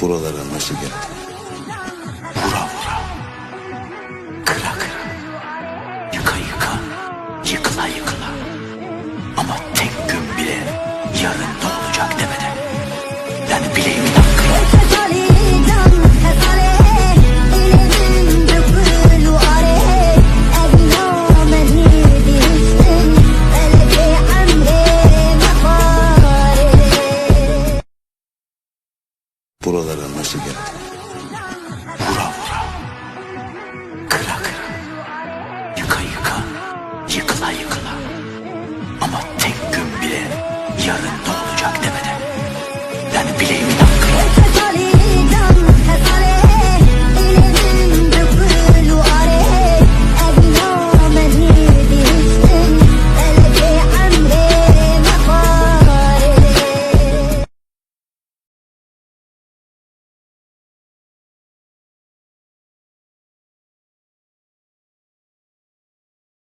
Buralara nasıl geldin? Vura vura. Kıra kıra. Yıka yıka. Yıkıla yıkıla. Ama tek gün bile yarın ne olacak demeden. Buralara nasıl geldim? Vura vura. Kıra kıra. Yıka yıka. Yıkıla yıkıla. Ama tek gün bile yarın ne olacak demeden. Yani bileğim